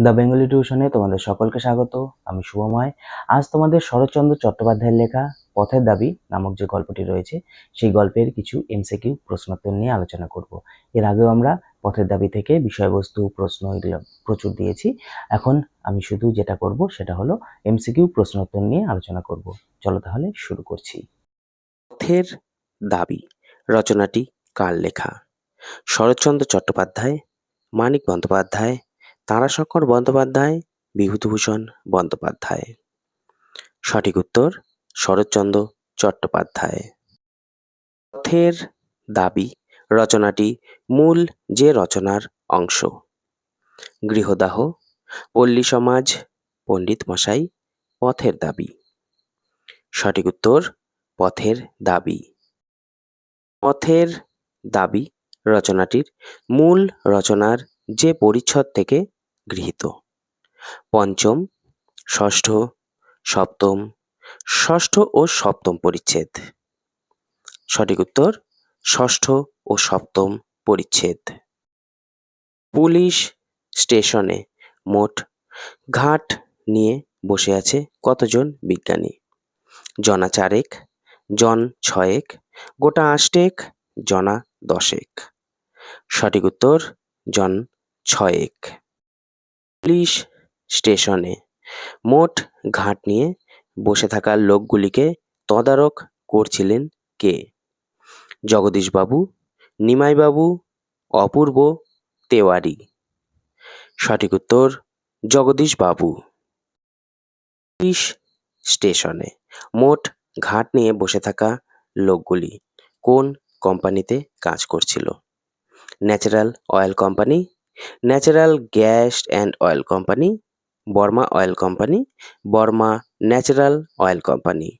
The Bengali টিউশনে তোমাদের সকলকে স্বাগত, আমি শুভময়। আজ তোমাদের শরৎচন্দ্র চট্টোপাধ্যায়ের লেখা পথের দাবি নামক যে গল্পটি রয়েছে, সেই গল্পের কিছু এমসিকিউ প্রশ্নোত্তর নিয়ে আলোচনা করব। এর আগেও আমরা পথের দাবি থেকে বিষয়বস্তু, প্রশ্ন এগুলো প্রচুর দিয়েছি। এখন আমি শুধু যেটা করব সেটা হলো এমসিকিউ প্রশ্নোত্তর নিয়ে আলোচনা করব। চলো তাহলে শুরু করছি। পথের দাবি, রচনাটি কার লেখা? শরৎচন্দ্র চট্টোপাধ্যায়, মানিক বন্দ্যোপাধ্যায় তারাশঙ্কর বন্দ্যোপাধ্যায়, বিভূতিভূষণ বন্দ্যোপাধ্যায়। সঠিক উত্তর, শরৎচন্দ্র চট্টোপাধ্যায়। পথের দাবি, রচনাটি মূল যে রচনার অংশ। গৃহদাহ, পল্লী সমাজ, পণ্ডিত মশাই, পথের দাবি। সঠিক উত্তর, পথের দাবি। পথের দাবি, রচনাটির মূল রচনার যে পরিচ্ছদ থেকে গৃহীত। পঞ্চম, ষষ্ঠ, সপ্তম, ষষ্ঠ ও সপ্তম পরিচ্ছেদ। সঠিক উত্তর, ষষ্ঠ ও সপ্তম পরিচ্ছেদ। পুলিশ স্টেশনে মোট ঘাট নিয়ে বসে আছে কতজন বিজ্ঞানী? জনা চারেক, জন ছয়েক, গোটা আষ্টেক, জনা দশেক। সঠিক উত্তর, জন ছয়েক। পুলিশ স্টেশনে মোট ঘাট নিয়ে বসে থাকা লোকগুলিকে তদারক করছিলেন কে? জগদীশবাবু, নিমাইবাবু, অপূর্ব তেওয়ারি। সঠিক উত্তর, জগদীশবাবু। পুলিশ স্টেশনে মোট ঘাট নিয়ে বসে থাকা লোকগুলি কোন কোম্পানিতে কাজ করছিল? Natural oil company natural gas and oil company, Burmah oil company, Burmah natural oil company.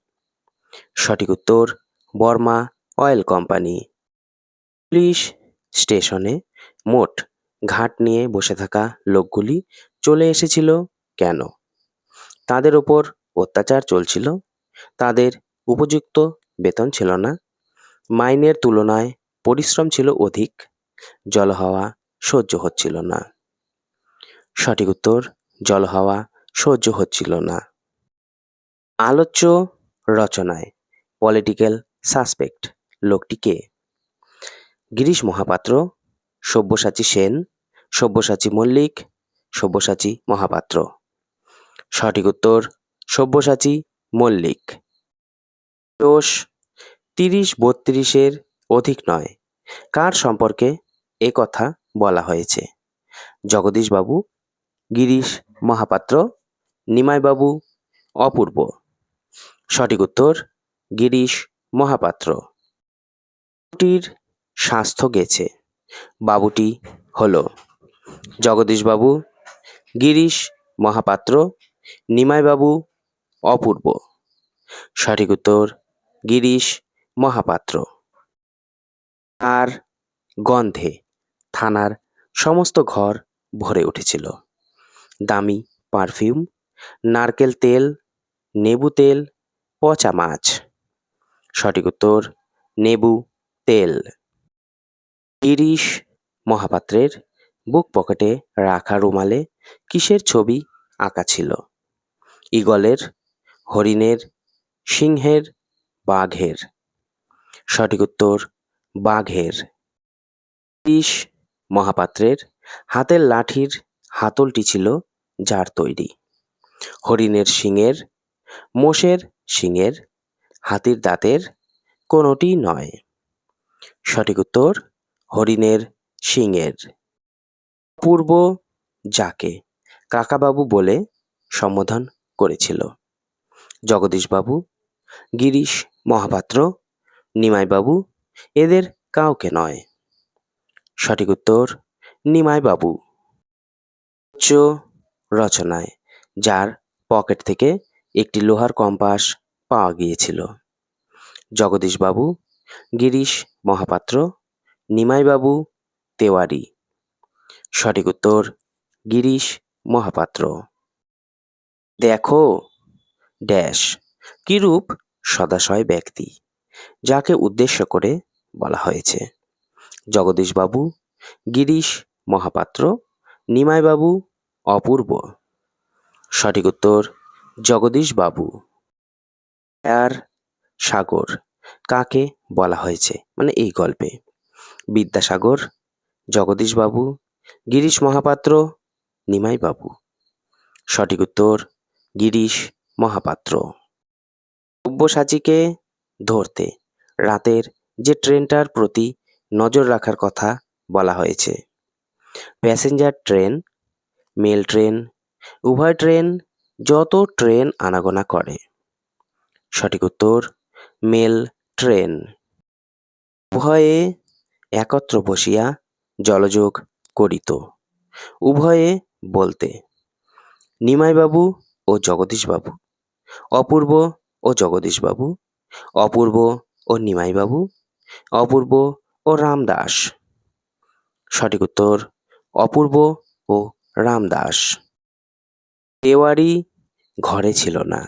সঠিক উত্তর, বর্মা অয়েল কোম্পানি। পুলিশ স্টেশনে মোট ঘাট নিয়ে বসে থাকা লোকগুলি চলে এসেছিল কেন? তাদের ওপর অত্যাচার চলছিল, তাদের উপযুক্ত বেতন ছিল না, মাইনের তুলনায় পরিশ্রম ছিল অধিক, জল হাওয়া সহ্য হচ্ছিল না। সঠিক উত্তর, জল হাওয়া সহ্য হচ্ছিল না। আলোচ্য রচনায় পলিটিক্যাল সাসপেক্ট লোকটি কে? গিরিশ মহাপাত্র, সব্যসাচী সেন, সব্যসাচী মল্লিক, সব্যসাচী মহাপাত্র। সঠিক উত্তর, সব্যসাচী মল্লিক। দোষ, তিরিশ বত্রিশের অধিক নয়। কার সম্পর্কে এ কথা বলা হয়েছে। জগদীশবাবু, গিরিশ মহাপাত্র, নিমাইবাবু অপূর্ব। সঠিক উত্তর, গিরিশ মহাপাত্র। বাবুটির স্বাস্থ্য গেছে। বাবুটি হলো জগদীশবাবু, গিরিশ মহাপাত্র, নিমাইবাবু অপূর্ব। সঠিক উত্তর, গিরিশ মহাপাত্র। আর গন্ধে থানার সমস্ত ঘর ভরে উঠেছিল। দামি পারফিউম, নারকেল তেল, নেবু তেল, পচা মাছ। সঠিক উত্তর, নেবু তেল। গিরিশ মহাপাত্রের বুক পকেটে রাখা রুমালে কিসের ছবি আঁকা ছিল? ঈগলের, হরিণের, সিংহের, বাঘের। সঠিক উত্তর, বাঘের। গিরিশ মহাপাত্রের হাতের লাঠির হাতলটি ছিল যার তৈরি। হরিণের শিঙের, মোষের শিঙের, হাতির দাঁতের কোনোটি নয়। সঠিক উত্তর, হরিণের শিঙের। পূর্ব যাকে কাকাবাবু বলে সম্বোধন করেছিল। জগদীশবাবু, গিরিশ মহাপাত্র, নিমাইবাবু এদের কাউকে নয়। সঠিক উত্তর নিমাই বাবু উচ্চ রচনায়, যার পকেট থেকে একটি লোহার কম্পাস পাওয়া গিয়েছিল। জগদীশবাবু, গিরিশ মহাপাত্র, নিমাইবাবু তেওয়ারি। সঠিক উত্তর গিরিশ মহাপাত্র। দেখো, ড্যাশ, কিরূপ সদাশয় ব্যক্তি, যাকে উদ্দেশ্য করে বলা হয়েছে। জগদীশবাবু, গিরিশ মহাপাত্র, নিমাইবাবু অপূর্ব। সঠিক উত্তর জগদীশ বাবু আর সাগর, কাকে বলা হয়েছে? মানে এই গল্পে। বিদ্যাসাগর জগদীশ বাবু গিরিশ মহাপাত্র নিমাই বাবু সঠিক উত্তর, গিরিশ মহাপাত্র। সব্যসাচীকে ধরতে রাতের যে ট্রেনটার প্রতি নজর রাখার কথা বলা হয়েছে। প্যাসেঞ্জার ট্রেন, মেল ট্রেন, উভয় ট্রেন, যত ট্রেন আনাগোনা করে। সঠিক উত্তর, মেল ট্রেন। উভয়ে একত্র বসিয়া জলযোগ করিত। উভয়ে বলতে, নিমাইবাবু ও জগদীশবাবু, অপূর্ব ও জগদীশবাবু, অপূর্ব ও নিমাইবাবু, অপূর্ব ও রামদাস। সঠিক উত্তর অপূর্ব ও রামদাস। তেওয়ারি ঘরে ছিল না,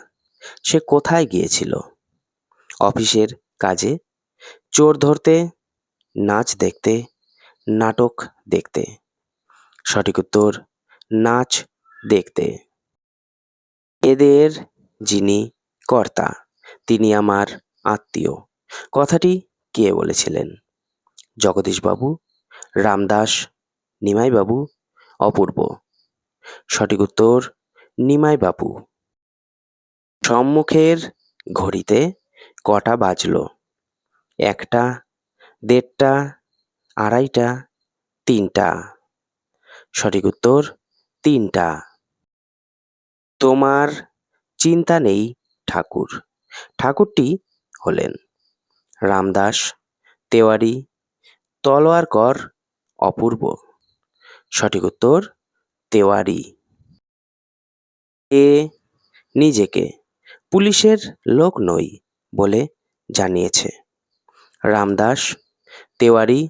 সে কোথায় গিয়েছিল? অফিসের কাজে? চোর ধরতে, নাচ দেখতে, নাটক দেখতে। সঠিক উত্তর নাচ দেখতে। এদের যিনি কর্তা, তিনি আমার আত্মীয়। কথাটি কে বলেছিলেন? জগদীশবাবু, রামদাস, নিমাইবাবু, অপূর্ব। সঠিক উত্তর, নিমাইবাবু। সম্মুখের ঘড়িতে কটা বাজল? একটা, দেড়টা, আড়াইটা, তিনটা। সঠিক উত্তর, তিনটা। তোমার চিন্তা নেই, ঠাকুর। ঠাকুরটি হলেন রামদাস, তেওয়ারি তলোয়ার কর অপূর্ব। সঠিক উত্তর, তেওয়ারি। এ নিজেকে পুলিশের লোক নই বলে জানিয়েছে। রামদাস, তেওয়ারি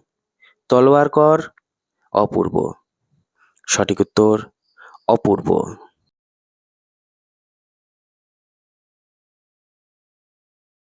তলোয়ারকর অপূর্ব। সঠিক উত্তর, অপূর্ব।